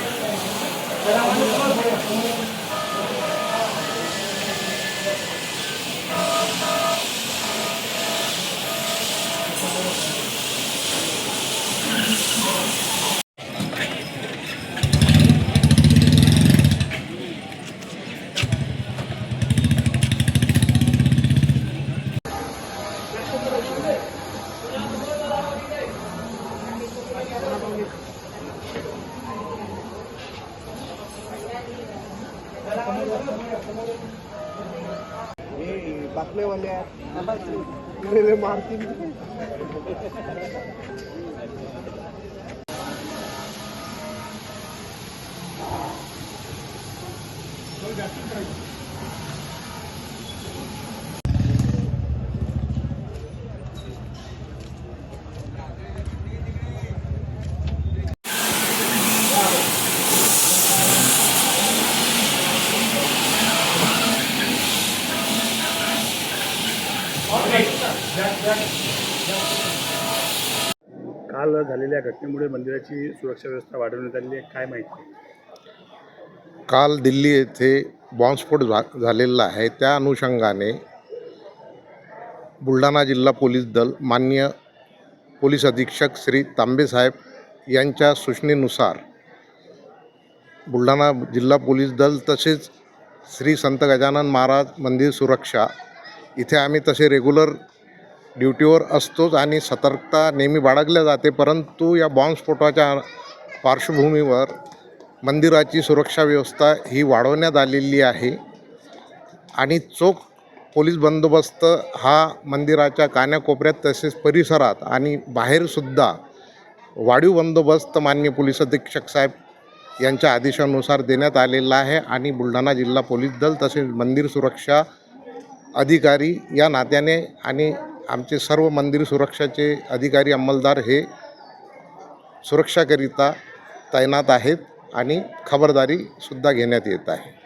Thank you. बातम्यावाले आहेत. मारतील काल झालेल्या घटनेमुळे मंदिराची सुरक्षा व्यवस्था वाढवण्यात आली आहे. काय माहिती? काल दिल्ली येथे बॉम्बस्फोट झालेला आहे. त्या अनुषंगाने बुलढाणा जिल्हा पोलीस दल मान्य पोलीस अधीक्षक श्री तांबेसाहेब यांच्या सूचनेनुसार बुलढाणा जिल्हा पोलीस दल तसेच श्री संत गजानन महाराज मंदिर सुरक्षा इथे आम्ही तसे रेग्युलर ड्युटीवर असतोच आणि सतर्कता नेहमी बाळगल्या जाते परंतु या बॉम्बस्फोटाच्या पार्श्वभूमीवर मंदिराची सुरक्षा व्यवस्था ही वाढवण्यात आलेली आहे. आणि चोख पोलीस बंदोबस्त हा मंदिराच्या कान्याकोपऱ्यात तसेच परिसरात आणि बाहेरसुद्धा वाढीव बंदोबस्त मान्य पोलीस अधीक्षक साहेब यांच्या आदेशानुसार देण्यात आलेला आहे. आणि बुलढाणा जिल्हा पोलीस दल तसेच मंदिर सुरक्षा अधिकारी या नात्याने आणि आमचे सर्व मंदिर सुरक्षाचे अधिकारी अंमलदार हे सुरक्षाकरिता तैनात आहेत आणि खबरदारीसुद्धा घेण्यात येत आहे.